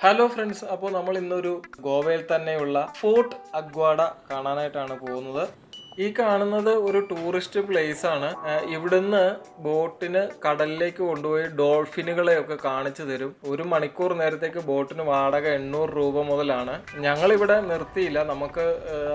Hello friends അപ്പോൾ നമ്മൾ ഇന്നൊരു ഗോവയിൽ തന്നെയുള്ള ഫോർട്ട് അഗ്വാഡ കാണാനായിട്ടാണ് പോകുന്നത്. ഈ കാണുന്നത് ഒരു ടൂറിസ്റ്റ് പ്ലേസ് ആണ് ഇവിടുന്ന് ബോട്ടിന് കടലിലേക്ക് കൊണ്ടുപോയി ഡോൾഫിനുകളെ ഒക്കെ കാണിച്ചു തരും. ഒരു മണിക്കൂർ നേരത്തേക്ക് ബോട്ടിന് വാടക എണ്ണൂറ് രൂപ മുതലാണ്. ഞങ്ങൾ ഇവിടെ നിർത്തിയില്ല. നമുക്ക്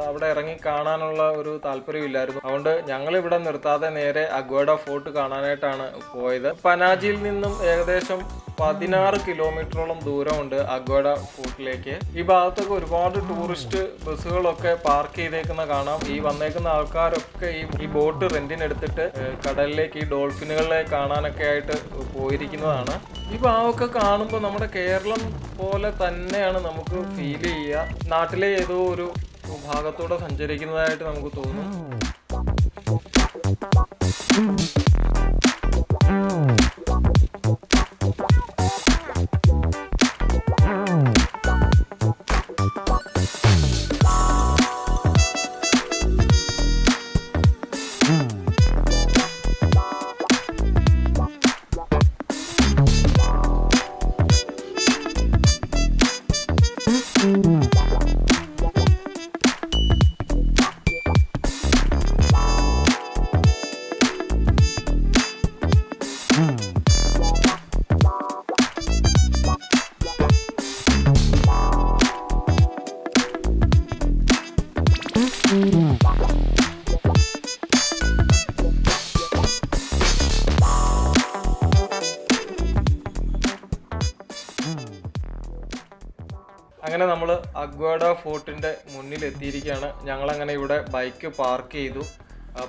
അവിടെ ഇറങ്ങി കാണാനുള്ള ഒരു താല്പര്യമില്ലായിരുന്നു. അതുകൊണ്ട് ഞങ്ങൾ ഇവിടെ നിർത്താതെ നേരെ അഗ്വാഡ ഫോർട്ട് കാണാനായിട്ടാണ് പോയത്. പനാജിയിൽ നിന്നും ഏകദേശം പതിനാറ് കിലോമീറ്ററോളം ദൂരമുണ്ട് അഗ്വാഡ ഫോർട്ടിലേക്ക്. ഈ ഭാഗത്തൊക്കെ ഒരുപാട് ടൂറിസ്റ്റ് ബസ്സുകളൊക്കെ പാർക്ക് ചെയ്തേക്കുന്ന കാണാം. ഈ വന്നേക്കുന്ന ആൾക്കാരൊക്കെ ഈ ഈ ബോട്ട് റെന്റിന് എടുത്തിട്ട് ഏഹ്, കടലിലേക്ക് ഈ ഡോൾഫിനുകളെ കാണാനൊക്കെ ആയിട്ട് പോയിരിക്കുന്നതാണ്. ഈ ഭാഗമൊക്കെ കാണുമ്പോൾ നമ്മുടെ കേരളം പോലെ തന്നെയാണ് നമുക്ക് ഫീൽ ചെയ്യുക. നാട്ടിലെ ഏതോ ഒരു ഭാഗത്തൂടെ സഞ്ചരിക്കുന്നതായിട്ട് നമുക്ക് തോന്നും. അങ്ങനെ നമ്മൾ അഗ്വാഡ ഫോർട്ടിന്റെ മുന്നിൽ എത്തിയിരിക്കുകയാണ്. ഞങ്ങളങ്ങനെ ഇവിടെ ബൈക്ക് പാർക്ക് ചെയ്തു.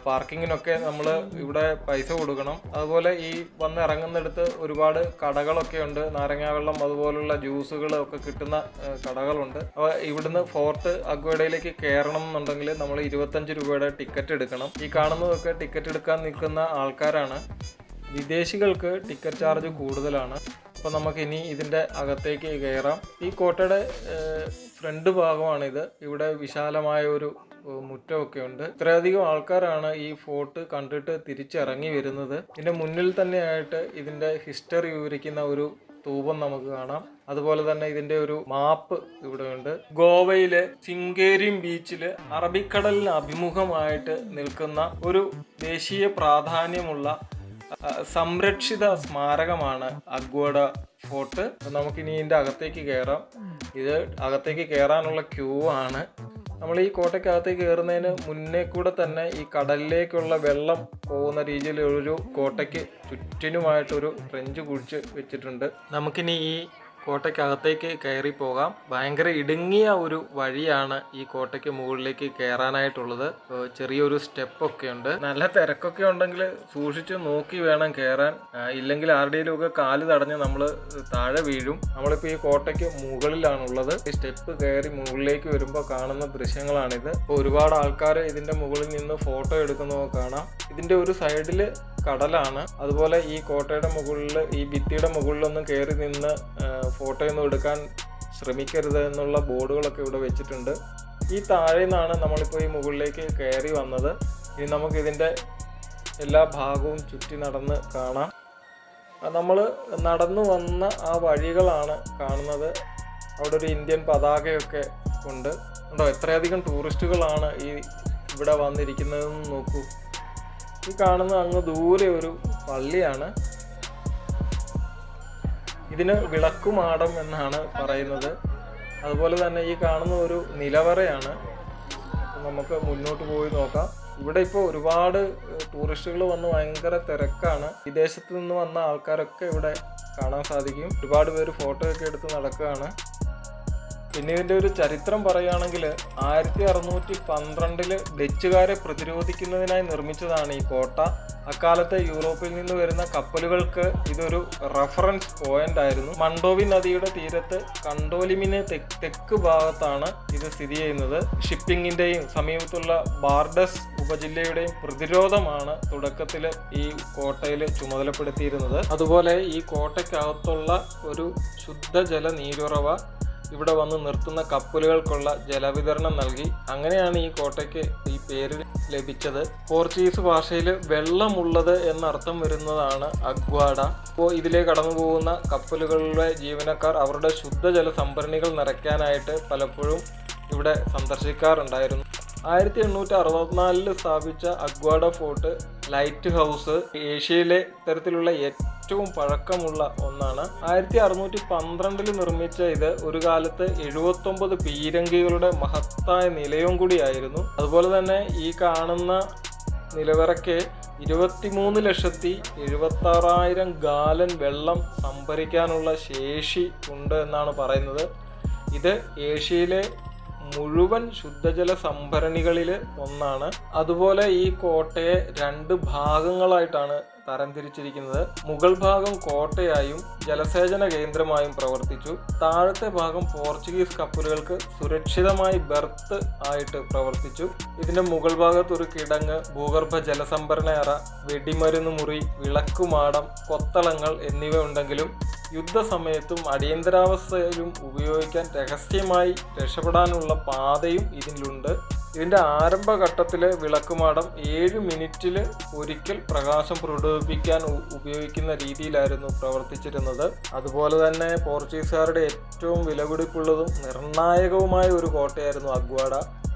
പാർക്കിങ്ങിനൊക്കെ നമ്മൾ ഇവിടെ പൈസ കൊടുക്കണം. അതുപോലെ ഈ വന്ന് ഇറങ്ങുന്നിടത്ത് ഒരുപാട് കടകളൊക്കെ ഉണ്ട്. നാരങ്ങാവെള്ളം അതുപോലുള്ള ജ്യൂസുകൾ ഒക്കെ കിട്ടുന്ന കടകളുണ്ട്. അപ്പോൾ ഇവിടുന്ന് ഫോർട്ട് അഗ്വാഡയിലേക്ക് കയറണം എന്നുണ്ടെങ്കിൽ നമ്മൾ ഇരുപത്തഞ്ച് രൂപയുടെ ടിക്കറ്റ് എടുക്കണം. ഈ കാണുന്നതൊക്കെ ടിക്കറ്റ് എടുക്കാൻ നിൽക്കുന്ന ആൾക്കാരാണ്. വിദേശികൾക്ക് ടിക്കറ്റ് ചാർജ് കൂടുതലാണ്. അപ്പോൾ നമുക്ക് ഇനി ഇതിന്റെ അകത്തേക്ക് കയറാം. ഈ കോട്ടയുടെ ഫ്രണ്ട് ഭാഗമാണിത്. ഇവിടെ വിശാലമായ ഒരു മുറ്റമൊക്കെ ഉണ്ട്. ഇത്രയധികം ആൾക്കാരാണ് ഈ ഫോർട്ട് കണ്ടിട്ട് തിരിച്ചിറങ്ങി വരുന്നത്. ഇതിന്റെ മുന്നിൽ തന്നെയായിട്ട് ഇതിന്റെ ഹിസ്റ്ററി വിവരിക്കുന്ന ഒരു തൂപം നമുക്ക് കാണാം. അതുപോലെ തന്നെ ഇതിന്റെ ഒരു മാപ്പ് ഇവിടെ ഉണ്ട്. ഗോവയിലെ സിംഗേരിയം ബീച്ചിൽ അറബിക്കടലിന് അഭിമുഖമായിട്ട് നിൽക്കുന്ന ഒരു ദേശീയ പ്രാധാന്യമുള്ള സംരക്ഷിത സ്മാരകമാണ് അഗ്വാഡ ഫോർട്ട്. നമുക്കിനി ഇതിന്റെ അകത്തേക്ക് കയറാം ഇത് അകത്തേക്ക് കയറാനുള്ള ക്യൂ ആണ്. നമ്മൾ ഈ കോട്ടയ്ക്കകത്തേക്ക് കയറുന്നതിന് മുന്നേ കൂടെ തന്നെ ഈ കടലിലേക്കുള്ള വെള്ളം പോകുന്ന രീതിയിൽ ഒരു കോട്ടയ്ക്ക് ചുറ്റിനുമായിട്ടൊരു ട്രെഞ്ച് കുഴിച്ച് വെച്ചിട്ടുണ്ട്. നമുക്കിനി ഈ കോട്ടയ്ക്കകത്തേക്ക് കയറി പോകാം. ഭയങ്കര ഇടുങ്ങിയ ഒരു വഴിയാണ് ഈ കോട്ടയ്ക്ക് മുകളിലേക്ക് കയറാനായിട്ടുള്ളത് ചെറിയൊരു സ്റ്റെപ്പൊക്കെ ഉണ്ട്. നല്ല തിരക്കൊക്കെ ഉണ്ടെങ്കിൽ സൂക്ഷിച്ച് നോക്കി വേണം കയറാൻ ഇല്ലെങ്കിൽ ആരുടെയും ഒക്കെ കാൽ തടഞ്ഞ് നമ്മൾ താഴെ വീഴും. നമ്മളിപ്പോൾ ഈ കോട്ടയ്ക്ക് മുകളിലാണുള്ളത്. ഈ സ്റ്റെപ്പ് കയറി മുകളിലേക്ക് വരുമ്പോൾ കാണുന്ന ദൃശ്യങ്ങളാണിത്. ഇപ്പോൾ ഒരുപാട് ആൾക്കാർ ഇതിന്റെ മുകളിൽ നിന്ന് ഫോട്ടോ എടുക്കുന്നതൊക്കെ കാണാം. ഇതിന്റെ ഒരു സൈഡിൽ കടലാണ്. അതുപോലെ ഈ കോട്ടയുടെ മുകളിൽ ഈ ഭിത്തിയുടെ മുകളിലൊന്നും കയറി നിന്ന് ഫോട്ടോ ഒന്നും എടുക്കാൻ ശ്രമിക്കരുത് എന്നുള്ള ബോർഡുകളൊക്കെ ഇവിടെ വെച്ചിട്ടുണ്ട്. ഈ താഴെ നിന്നാണ് നമ്മളിപ്പോൾ ഈ മുകളിലേക്ക് കയറി വന്നത്. ഇനി നമുക്കിതിന്റെ എല്ലാ ഭാഗവും ചുറ്റി നടന്ന് കാണാം. നമ്മൾ നടന്നു വന്ന ആ വഴികളാണ് കാണുന്നത്. അവിടെ ഒരു ഇന്ത്യൻ പതാകയൊക്കെ ഉണ്ട്. ഉണ്ടോ എത്രയധികം ടൂറിസ്റ്റുകളാണ് ഈ ഇവിടെ വന്നിരിക്കുന്നതെന്ന് നോക്കൂ. ഈ കാണുന്ന അങ്ങ് ദൂരെ ഒരു പള്ളിയാണ്. ഇതിന് വിളക്കുമാടം എന്നാണ് പറയുന്നത്. അതുപോലെ തന്നെ ഈ കാണുന്ന ഒരു നിലവറയാണ്. നമുക്ക് മുന്നോട്ട് പോയി നോക്കാം. ഇവിടെ ഇപ്പോൾ ഒരുപാട് ടൂറിസ്റ്റുകൾ വന്ന് ഭയങ്കര തിരക്കാണ്. വിദേശത്ത് നിന്ന് വന്ന ആൾക്കാരൊക്കെ ഇവിടെ കാണാൻ സാധിക്കും. ഒരുപാട് പേര് ഫോട്ടോ ഒക്കെ എടുത്ത് നടക്കുകയാണ്. പിന്നെ ഇതിന്റെ ഒരു ചരിത്രം പറയുകയാണെങ്കിൽ ആയിരത്തി അറുന്നൂറ്റി പന്ത്രണ്ടിൽ ഡച്ചുകാരെ പ്രതിരോധിക്കുന്നതിനായി നിർമ്മിച്ചതാണ് ഈ കോട്ട. അക്കാലത്തെ യൂറോപ്പിൽ നിന്ന് വരുന്ന കപ്പലുകൾക്ക് ഇതൊരു റെഫറൻസ് പോയിന്റ് ആയിരുന്നു. മണ്ടോവി നദിയുടെ തീരത്ത് കണ്ടോലിമിന് തെക്ക് ഭാഗത്താണ് ഇത് സ്ഥിതി ചെയ്യുന്നത്. ഷിപ്പിങ്ങിന്റെയും സമീപത്തുള്ള ബാർഡസ് ഉപജില്ലയുടെയും പ്രതിരോധമാണ് തുടക്കത്തിൽ ഈ കോട്ടയിൽ ചുമതലപ്പെടുത്തിയിരുന്നത്. അതുപോലെ ഈ കോട്ടയ്ക്കകത്തുള്ള ഒരു ശുദ്ധജല നീരുറവ ഇവിടെ വന്ന് നിർത്തുന്ന കപ്പലുകൾക്കുള്ള ജലവിതരണം നൽകി. അങ്ങനെയാണ് ഈ കോട്ടയ്ക്ക് ഈ പേര് ലഭിച്ചത്. പോർച്ചുഗീസ് ഭാഷയിൽ വെള്ളമുള്ളത് എന്നർത്ഥം വരുന്നതാണ് അഗ്വാഡ അപ്പോൾ ഇതിലേക്ക് കടന്നു പോകുന്ന കപ്പലുകളിലെ ജീവനക്കാർ അവരുടെ ശുദ്ധജല സംഭരണികൾ നിറയ്ക്കാനായിട്ട് പലപ്പോഴും ഇവിടെ സന്ദർശിക്കാറുണ്ടായിരുന്നു. ആയിരത്തി എണ്ണൂറ്റി അറുപത്തിനാലിൽ സ്ഥാപിച്ച അഗ്വാഡ ഫോർട്ട് ലൈറ്റ് ഹൗസ് ഏഷ്യയിലെ ഇത്തരത്തിലുള്ള ഏറ്റവും പഴക്കമുള്ള ഒന്നാണ്. ആയിരത്തി അറുന്നൂറ്റി പന്ത്രണ്ടിൽ നിർമ്മിച്ച ഇത് ഒരു കാലത്ത് എഴുപത്തൊമ്പത് പീരങ്കികളുടെ മഹത്തായ നിലയം കൂടിയായിരുന്നു. അതുപോലെ തന്നെ ഈ കാണുന്ന നിലവറയ്ക്ക് ഇരുപത്തിമൂന്ന് ലക്ഷത്തി എഴുപത്തി ആറായിരം ഗാലൻ വെള്ളം സംഭരിക്കാനുള്ള ശേഷി ഉണ്ട് എന്നാണ് പറയുന്നത്. ഇത് ഏഷ്യയിലെ മുഴുവൻ ശുദ്ധജല സംഭരണികളിൽ ഒന്നാണ്. അതുപോലെ ഈ കോട്ടയെ രണ്ട് ഭാഗങ്ങളായിട്ടാണ് തരംതിരിച്ചിരിക്കുന്നത്. മുഗൾ ഭാഗം കോട്ടയായും ജലസേചന കേന്ദ്രമായും പ്രവർത്തിച്ചു. താഴത്തെ ഭാഗം പോർച്ചുഗീസ് കപ്പലുകൾക്ക് സുരക്ഷിതമായി ബെർത്ത് ആയിട്ട് പ്രവർത്തിച്ചു. ഇതിന്റെ മുകൾ ഭാഗത്ത് ഒരു കിടങ്ങ് ഭൂഗർഭ ജലസംഭരണ അറ വെടിമരുന്ന് മുറി വിളക്കുമാടം കൊത്തളങ്ങൾ എന്നിവ ഉണ്ടെങ്കിലും യുദ്ധസമയത്തും അടിയന്തരാവസ്ഥയിലും ഉപയോഗിക്കാൻ രഹസ്യമായി രക്ഷപ്പെടാനുള്ള പാതയും ഇതിലുണ്ട്. ഇതിന്റെ ആരംഭഘട്ടത്തിലെ വിളക്കുമാടം ഏഴ് മിനിറ്റിൽ ഒരിക്കൽ പ്രകാശം പ്രകടിപ്പിക്കാൻ ഉപയോഗിക്കുന്ന രീതിയിലായിരുന്നു പ്രവർത്തിച്ചിരുന്നത്. അതുപോലെ തന്നെ പോർച്ചുഗീസുകാരുടെ ഏറ്റവും വിലപിടിപ്പുള്ളതും നിർണായകവുമായ ഒരു കോട്ടയായിരുന്നു അഗ്വാഡ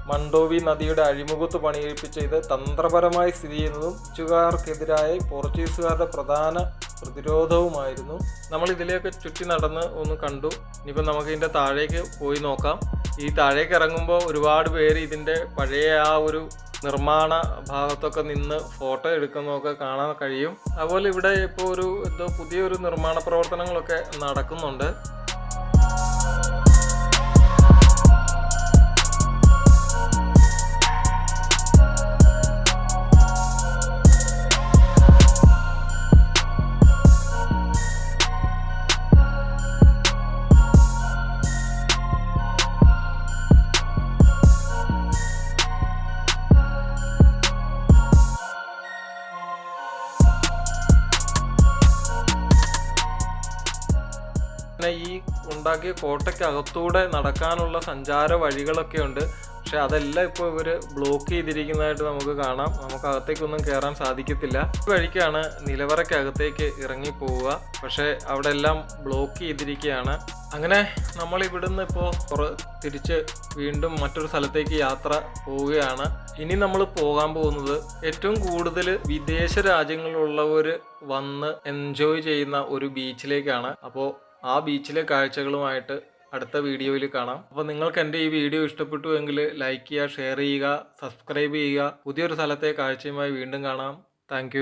മണ്ടോവി നദിയുടെ അഴിമുഖത്ത് പണിയെടുപ്പിച്ച ഇത് തന്ത്രപരമായി സ്ഥിതി ചെയ്യുന്നതും ഡച്ചുകാർക്കെതിരായ പോർച്ചുഗീസുകാരുടെ പ്രധാന പ്രതിരോധവുമായിരുന്നു. നമ്മൾ ഇതിലേക്ക് ചുറ്റി നടന്ന് ഒന്ന് കണ്ടു. ഇനിയിപ്പോൾ നമുക്ക് ഇതിന്റെ താഴേക്ക് പോയി നോക്കാം. ഈ താഴേക്ക് ഇറങ്ങുമ്പോൾ ഒരുപാട് പേര് ഇതിന്റെ പഴയ ആ ഒരു നിർമ്മാണ ഭാഗത്തൊക്കെ നിന്ന് ഫോട്ടോ എടുക്കുന്നതൊക്കെ കാണാൻ കഴിയും. അതുപോലെ ഇവിടെ ഇപ്പോൾ ഒരു എന്തോ പുതിയൊരു നിർമ്മാണ പ്രവർത്തനങ്ങളൊക്കെ നടക്കുന്നുണ്ട്. പിന്നെ ഈ ഉണ്ടാക്കിയ കോട്ടയ്ക്കകത്തൂടെ നടക്കാനുള്ള സഞ്ചാര വഴികളൊക്കെ ഉണ്ട്. പക്ഷെ അതെല്ലാം ഇപ്പോൾ ഇവർ ബ്ലോക്ക് ചെയ്തിരിക്കുന്നതായിട്ട് നമുക്ക് കാണാം. നമുക്ക് അകത്തേക്കൊന്നും കയറാൻ സാധിക്കത്തില്ല. ഈ വഴിക്കാണ് നിലവറയ്ക്കകത്തേക്ക് ഇറങ്ങി പോവുക. പക്ഷേ അവിടെ എല്ലാം ബ്ലോക്ക് ചെയ്തിരിക്കുകയാണ്. അങ്ങനെ നമ്മൾ ഇവിടുന്ന് ഇപ്പോൾ തിരിച്ച് വീണ്ടും മറ്റൊരു സ്ഥലത്തേക്ക് യാത്ര പോവുകയാണ്. ഇനി നമ്മൾ പോകാൻ പോകുന്നത് ഏറ്റവും കൂടുതൽ വിദേശ രാജ്യങ്ങളിലുള്ളവർ വന്ന് എൻജോയ് ചെയ്യുന്ന ഒരു ബീച്ചിലേക്കാണ് അപ്പോൾ ആ ബീച്ചിലെ കാഴ്ചകളുമായിട്ട് അടുത്ത വീഡിയോയിൽ കാണാം. അപ്പോൾ നിങ്ങൾക്ക് എന്റെ ഈ വീഡിയോ ഇഷ്ടപ്പെട്ടു എങ്കിൽ ലൈക്ക് ചെയ്യുക ഷെയർ ചെയ്യുക സബ്സ്ക്രൈബ് ചെയ്യുക. പുതിയൊരു സ്ഥലത്തെ കാഴ്ചയുമായി വീണ്ടും കാണാം. താങ്ക്